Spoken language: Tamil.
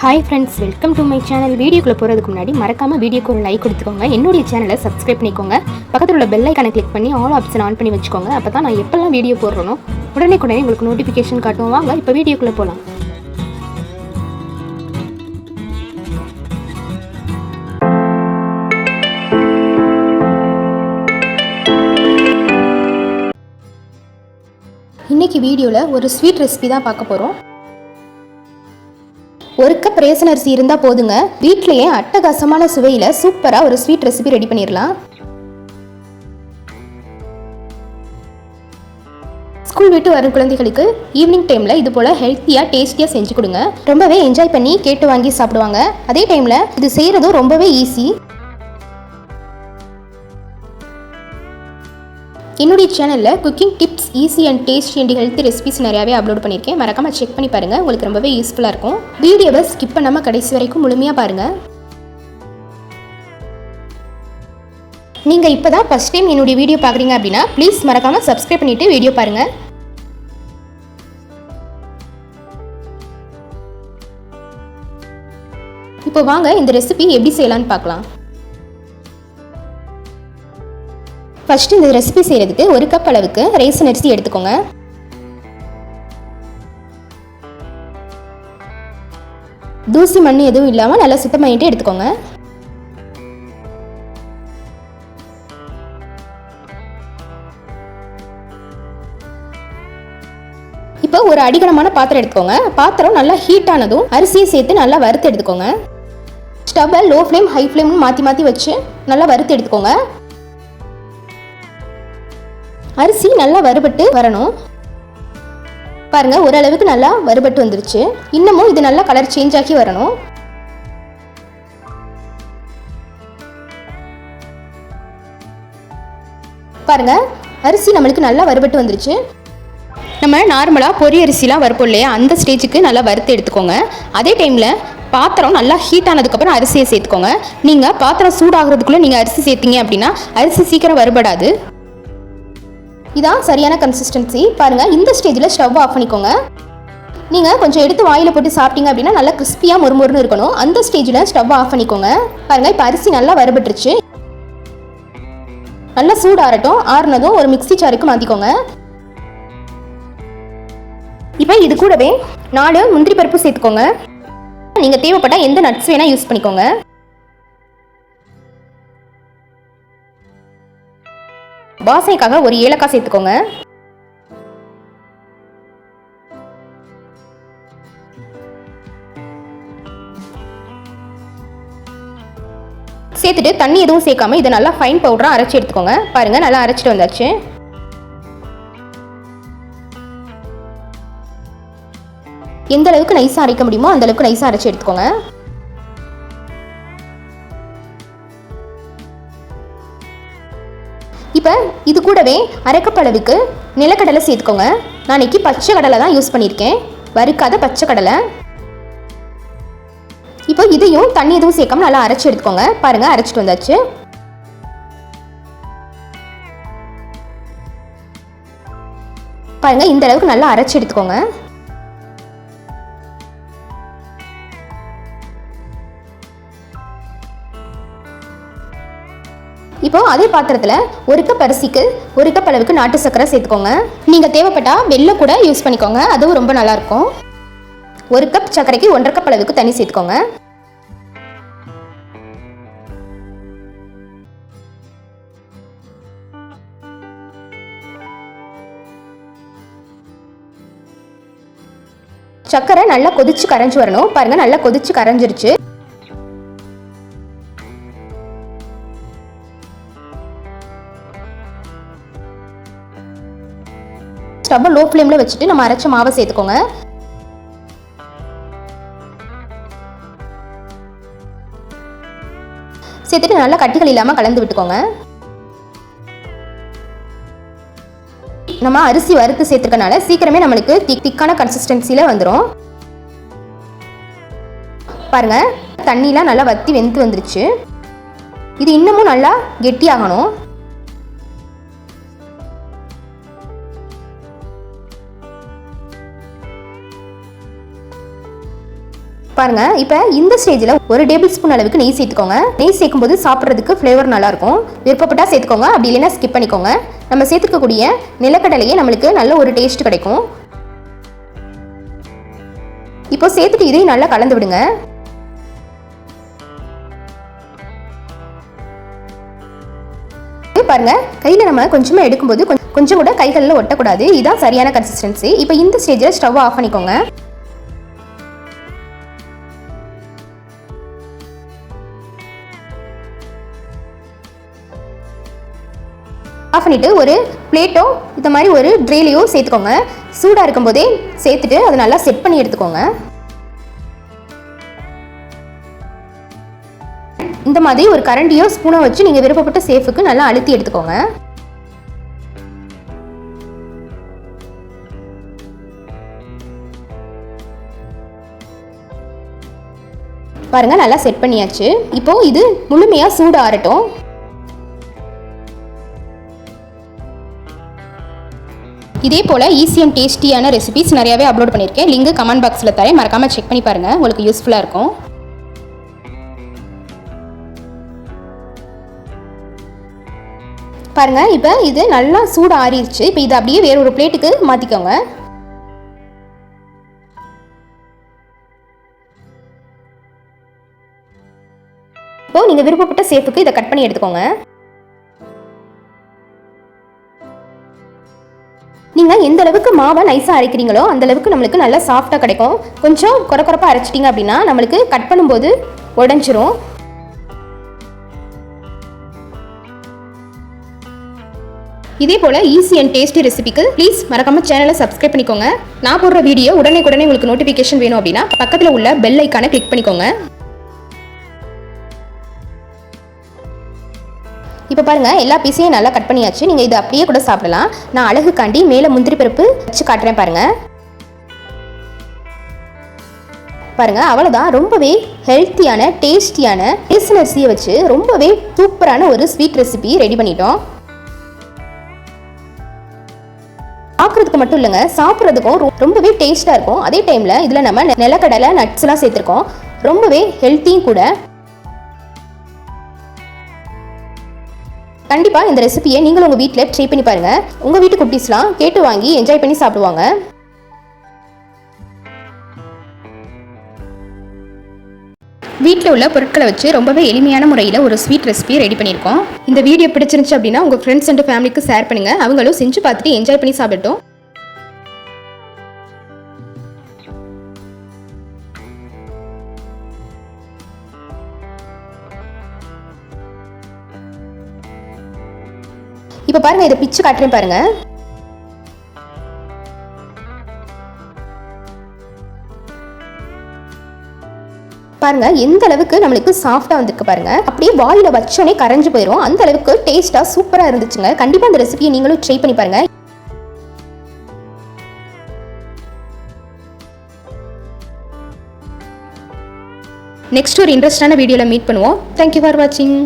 Hi friends welcome to my channel வீடியோக்குள்ளே போகிறதுக்கு முன்னாடி மறக்காமல் வீடியோக்கு ஒரு லைக் கொடுத்துக்கோங்க. என்னுடைய சேனலை சப்ஸ்கிரைப் பண்ணிக்கோங்க. பக்கத்தில் உள்ள பெல் ஐக்கனை கிளிக் பண்ணி ஆல் ஆப்ஷன் ஆன் பண்ணி வச்சுக்கோங்க. அப்போ தான் நான் எப்போல்லாம் வீடியோ போடுறனோ உடனே உடனே உங்களுக்கு நோட்டிஃபிகேஷன் காட்டும். வாங்க இப்போ வீடியோக்குள்ளே போகலாம் இன்னைக்கு வீடியோவில் ஒரு ஸ்வீட் ரெசிபி தான் பார்க்க போகிறோம் ஒரு கப் ரேசன் அரிசி இருந்தால் போதுங்க. வீட்லேயே அட்டகாசமான சுவையில் சூப்பராக ஒரு ஸ்வீட் ரெசிபி ரெடி பண்ணிடலாம் ஸ்கூல் விட்டு வரும் குழந்தைகளுக்கு ஈவினிங் டைமில் இது போல் ஹெல்த்தியாக டேஸ்டியாக செஞ்சு கொடுங்க. ரொம்பவே என்ஜாய் பண்ணி கேட்டு வாங்கி சாப்பிடுவாங்க. அதே டைமில் இது செய்கிறதும் ரொம்பவே ஈஸி என்னுடைய சேனலில் cooking tips easy and tasty and healthy recipes நிறையாவே அப்லோட் பண்ணியிருக்கேன் மறக்காமல் செக் பண்ணி பாருங்கள் உங்களுக்கு ரொம்பவே யூஸ்ஃபுல்லாக இருக்கும். வீடியோவை ஸ்கிப் பண்ணாமல் கடைசி வரைக்கும் முழுமையாக பாருங்கள் நீங்கள் இப்போ தான் ஃபஸ்ட் டைம் என்னுடைய வீடியோ பார்க்குறீங்க அப்படின்னா ப்ளீஸ் மறக்காமல் சப்ஸ்கிரைப் பண்ணிவிட்டு வீடியோ பாருங்கள் இப்போ வாங்க இந்த ரெசிபி எப்படி செய்யலான்னு பார்க்கலாம். ஃபஸ்ட்டு இந்த ரெசிபி செய்கிறதுக்கு ஒரு கப் அளவுக்கு ரேசன் அரிசி எடுத்துக்கோங்க. தூசி மண் எதுவும் இல்லாமல் நல்லா சுத்தம் பண்ணிட்டு எடுத்துக்கோங்க. இப்போ ஒரு அடிகனமான பாத்திரம் எடுத்துக்கோங்க. பாத்திரம் நல்லா ஹீட் ஆனதும் அரிசியை சேர்த்து நல்லா வறுத்து எடுத்துக்கோங்க. ஸ்டவ்வை லோ ஃப்ளேம் ஹை ஃப்ளேம்னு மாற்றி மாற்றி வச்சு நல்லா வறுத்து எடுத்துக்கோங்க. அரிசி நல்லா வறுபட்டு வரணும். பாருங்கள் ஓரளவுக்கு நல்லா வறுபட்டு வந்துருச்சு. இன்னமும் இது நல்லா கலர் சேஞ்ச் ஆகி வரணும். பாருங்க அரிசி நம்மளுக்கு நல்லா வறுபட்டு வந்துருச்சு. நம்ம நார்மலாக பொரி அரிசிலாம் வறுப்போம் இல்லையா? அந்த ஸ்டேஜுக்கு நல்லா வறுத்து எடுத்துக்கோங்க. அதே டைமில் பாத்திரம் நல்லா ஹீட் ஆனதுக்கப்புறம் அரிசியை சேர்த்துக்கோங்க. நீங்கள் பாத்திரம் சூடாகிறதுக்குள்ளே நீங்கள் அரிசி சேர்த்தீங்க அப்படின்னா அரிசி சீக்கிரம் வறுபடாது. இதான் சரியான கன்சிஸ்டன்சி பாருங்கள் இந்த ஸ்டேஜில் ஸ்டவ் ஆஃப் பண்ணிக்கோங்க. நீங்கள் கொஞ்சம் எடுத்து வாயில் போட்டு சாப்பிட்டீங்க அப்படின்னா நல்லா கிறிஸ்பியாக மொறுமொறுன்னு இருக்கணும். அந்த ஸ்டேஜில் ஸ்டவ் ஆஃப் பண்ணிக்கோங்க. பாருங்கள் இப்போ அரிசி நல்லா வரப்பட்டுருச்சு நல்லா சூடு ஆறட்டும் ஆறுனதும் ஒரு மிக்ஸி சாருக்கு மாற்றிக்கோங்க இப்போ இது கூடவே நாலு முந்திரி பருப்பு சேர்த்துக்கோங்க. நீங்கள் தேவைப்பட்டால் எந்த நட்ஸ் வேணால் யூஸ் பண்ணிக்கோங்க. வாசனைக்காக ஒரு ஏலக்காய் சேர்த்துக்கோங்க. சேர்த்துட்டு தண்ணி எதுவும் சேர்க்காம இதை நல்லா ஃபைன் பவுடராக அரைச்சி எடுத்துக்கோங்க. பாருங்க நல்லா அரைச்சிட்டு வந்தாச்சு. எந்த அளவுக்கு நைஸாக அரைக்க முடியுமோ அந்த அளவுக்கு நைஸாக அரைச்சி எடுத்துக்கோங்க. அரைக்கப்பளவுக்கு நிலக்கடலை சேர்த்துக்கோங்க. நான் இன்னைக்கு பச்சை கடலை தான் யூஸ் பண்ணியிருக்கேன். வறுக்காத பச்சை கடலை. இப்போ இதையும் தண்ணி எதுவும் சேர்க்காம நல்லா அரைச்சி எடுத்துக்கோங்க. பாருங்கள் அரைச்சிட்டு வந்தாச்சு. பாருங்கள் இந்த அளவுக்கு நல்லா அரைச்சி எடுத்துக்கோங்க. இப்போ அதே பாத்திரத்தில் ஒரு கப் அரிசிக்கு ஒரு கப் அளவுக்கு நாட்டு சர்க்கரை சேர்த்துக்கோங்க. நீங்கள் தேவைப்பட்டால் வெள்ளம் கூட யூஸ் பண்ணிக்கோங்க. அதுவும் ரொம்ப நல்லாயிருக்கும். ஒரு கப் சர்க்கரைக்கு ஒன்றரை கப் அளவுக்கு தண்ணி சேர்த்துக்கோங்க. சர்க்கரை நல்லா கொதிச்சு கரைஞ்சி வரணும். பாருங்க நல்லா கொதிச்சு கரைஞ்சிருச்சு. ஸ்டவ்வை லோ ஃப்ளேமில் வச்சுட்டு நம்ம அரைச்ச மாவை சேர்த்துக்கோங்க. சேர்த்துட்டு நல்லா கட்டிகள் இல்லாமல் கலந்து விட்டுக்கோங்க. நம்ம அரிசி வறுத்து சேர்த்துருக்கனால சீக்கிரமே நம்மளுக்கு திக் திக்கான கன்சிஸ்டன்சியில் வந்துடும் பாருங்கள் தண்ணிலாம் நல்லா வத்தி வெந்து வந்துருச்சு. இது இன்னமும் நல்லா கெட்டியாகணும். பாருங்க இப்போ இந்த ஸ்டேஜில் ஒரு டேபிள் ஸ்பூன் அளவுக்கு நெய் சேர்த்துக்கோங்க. நெய் சேர்க்கும் போது சாப்பிட்றதுக்கு ஃப்ளேவர் நல்லா இருக்கும் விருப்பப்பட்டா சேர்த்துக்கோங்க அப்படி இல்லைன்னா ஸ்கிப் பண்ணிக்கோங்க. நம்ம சேர்த்துக்கக்கூடிய நிலக்கடலையே நம்மளுக்கு நல்ல ஒரு டேஸ்ட் கிடைக்கும். இப்போ சேர்த்துட்டு இதையும் நல்லா கலந்து விடுங்க. பாருங்க கையில் நம்ம கொஞ்சமாக எடுக்கும்போது கொஞ்சம் கொஞ்சம் கூட கைகளில் ஒட்டக்கூடாது. இதுதான் சரியான கன்சிஸ்டன்சி இப்போ இந்த ஸ்டேஜில் ஸ்டவ் ஆஃப் பண்ணிக்கோங்க. ஆஃப் பண்ணிவிட்டு ஒரு பிளேட்டோ இந்த மாதிரி ஒரு ட்ரேலையோ சேர்த்துக்கோங்க. சூடாக இருக்கும்போதே சேர்த்துட்டு அதை நல்லா செட் பண்ணி எடுத்துக்கோங்க. இந்த மாதிரி ஒரு கரண்டியோ ஸ்பூனோ வச்சு நீங்கள் விருப்பப்பட்ட சேஃபுக்கு நல்லா அழுத்தி எடுத்துக்கோங்க. பாருங்க நல்லா செட் பண்ணியாச்சு. இப்போ இது முழுமையாக சூடு ஆறட்டும். இதே போல் ஈஸி அண்ட் டேஸ்டியான ரெசிபிஸ் நிறையாவே அப்லோட் பண்ணியிருக்கேன். லிங்க் கமெண்ட் பாக்ஸில் தரேன். மறக்காமல் செக் பண்ணி பாருங்கள் உங்களுக்கு யூஸ்ஃபுல்லாக இருக்கும். பாருங்கள் இப்போ இது நல்லா சூடு ஆறிடுச்சு இப்போ இதை அப்படியே வேற ஒரு பிளேட்டுக்கு மாற்றிக்கோங்க இப்போ நீங்கள் விருப்பப்பட்ட சேஃபுக்கு இதை கட் பண்ணி எடுத்துக்கோங்க. நீங்கள் எந்த அளவுக்கு மாவை நைஸாக அரைக்கிறீங்களோ அந்த அளவுக்கு நம்மளுக்கு நல்லா சாஃப்டாக கிடைக்கும். கொஞ்சம் குறை குறைப்பாக அரைச்சிட்டிங்க அப்படின்னா நம்மளுக்கு கட் பண்ணும்போது உடஞ்சிரும். இதே போல் ஈஸி அண்ட் டேஸ்டி ரெசிபிக்கு ப்ளீஸ் மறக்காமல் சேனலை சப்ஸ்கிரைப் பண்ணிக்கோங்க. நான் போடுற வீடியோ உடனே உடனே உங்களுக்கு நோட்டிஃபிகேஷன் வேணும் அப்படின்னா பக்கத்தில் உள்ள பெல் ஐக்கானை கிளிக் பண்ணிக்கோங்க. இப்போ பாருங்க எல்லா பீஸையும் நல்லா கட் பண்ணியாச்சு. நீங்கள் இதை அப்படியே கூட சாப்பிடலாம். நான் அழகுக்காண்டி மேலே முந்திரி பருப்பு வச்சு காட்டுறேன் பாருங்க. பாருங்க அவ்வளோதான் ரொம்பவே ஹெல்த்தியான டேஸ்டியான ரேசன் அரிசியை வச்சு ரொம்பவே சூப்பரான ஒரு ஸ்வீட் ரெசிபி ரெடி பண்ணிட்டோம். பார்க்குறதுக்கு மட்டும் இல்லைங்க சாப்பிட்றதுக்கும் ரொ- ரொம்பவே டேஸ்ட்டாக இருக்கும். அதே டைமில் இதில் நம்ம நிலக்கடலை நட்ஸ்லாம் சேர்த்துருக்கோம். ரொம்பவே ஹெல்த்தியும் கூட. கண்டிப்பாக இந்த ரெசிபியை நீங்களும் உங்கள் வீட்டில் ட்ரை பண்ணி பாருங்கள் உங்கள் வீட்டு குட்டீஸ்லாம் கேட்டு வாங்கி என்ஜாய் பண்ணி சாப்பிடுவாங்க. வீட்டில் உள்ள பொருட்களை வச்சு ரொம்பவே எளிமையான முறையில் ஒரு ஸ்வீட் ரெசிபி ரெடி பண்ணியிருக்கோம். இந்த வீடியோ பிடிச்சிருந்துச்சு அப்படின்னா உங்கள் ஃப்ரெண்ட்ஸ் அண்ட் ஃபேமிலிக்கு ஷேர் பண்ணுங்கள் அவங்களும் செஞ்சு பார்த்துட்டு என்ஜாய் பண்ணி சாப்பிடட்டும். இப்போ பாருங்க இதை பிச்சு காட்டுறேன் பாருங்க. பாருங்க எந்த அளவுக்கு நம்மளுக்கு சாஃப்டா வந்திருக்கு பாருங்க. அப்படியே வாயில வச்சோடனே கரைஞ்சு போயிடும் அந்த அளவுக்கு டேஸ்டா சூப்பரா இருந்துச்சுங்க. கண்டிப்பா அந்த ரெசிபியை நீங்களும் ட்ரை பண்ணி பாருங்க. நெக்ஸ்ட் ஒரு இன்ட்ரெஸ்டான வீடியோவில் மீட் பண்ணுவோம். தேங்க்யூ ஃபார் வாட்சிங்